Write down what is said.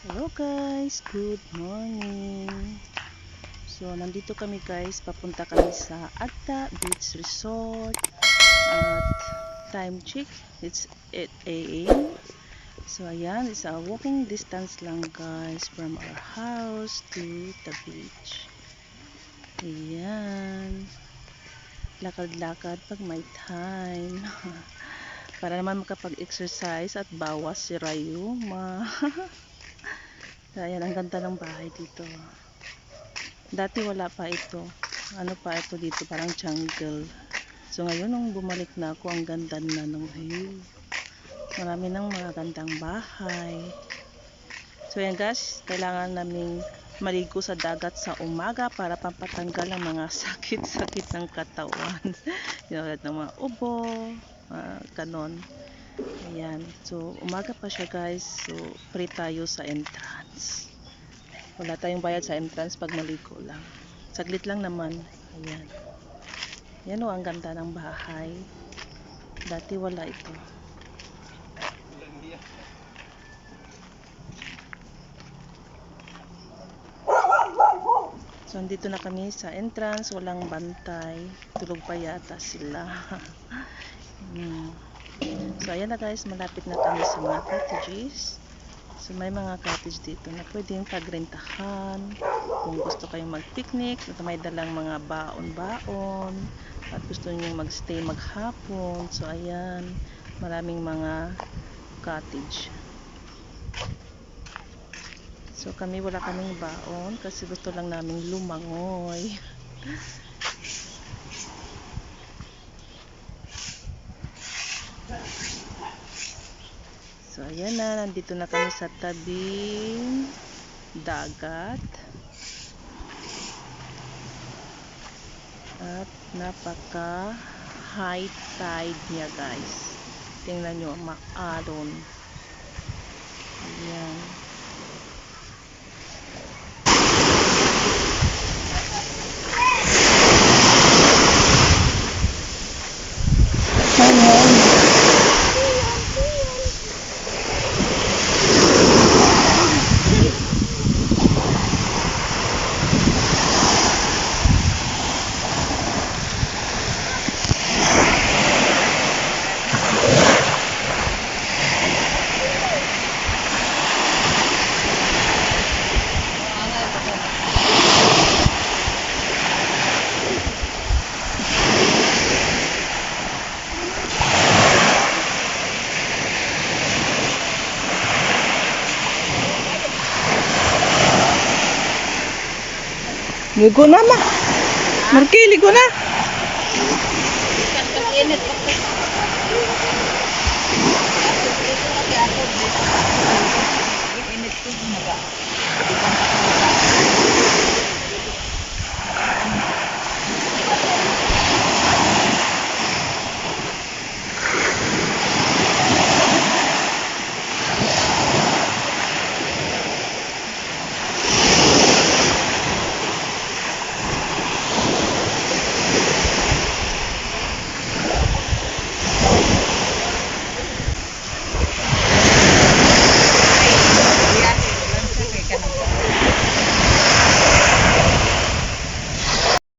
Hello guys, good morning. So nandito kami guys, papunta kami sa Agta Beach Resort. At time check, it's 8 a.m. So ayan, it's a walking distance lang guys from our house to the beach. Ayan. Lakad-lakad pag may time. Para naman makapag-exercise at bawas si Rayuma. Ayan, ang ganda ng bahay dito. Dati wala pa ito. Ano pa ito dito? Parang jungle. So ngayon nung bumalik na ako, ang ganda na ng view. Marami ng mga gandang bahay. So yan guys, kailangan naming maligo sa dagat sa umaga para pampatanggal ang mga sakit-sakit ng katawan. Yung ng mga ubo, mga ganon. Ayan. So, umaga pa siya guys. So, free tayo sa entrance. Wala tayong bayad sa entrance pag maligo lang. Saglit lang naman. Ayan. Yan o, ang ganda ng bahay. Dati wala ito. So, andito na kami sa entrance. Walang bantay. Tulog pa yata sila. Hmm. So, ayan na guys, malapit na kami sa mga cottages. So, may mga cottage dito na pwedeng pagrentahan. Kung gusto kayong mag-picnic, at may dalang mga baon-baon, at gusto niyo mag-stay maghapon. So, ayan, maraming mga cottage. So, kami wala kaming baon kasi gusto lang namin lumangoy. So, ayan na. Nandito na kami sa tabing dagat. At napaka high tide niya guys. Tingnan nyo, maalon. Ayan. Ligo na ma. Marky, ligo na. Ligo na.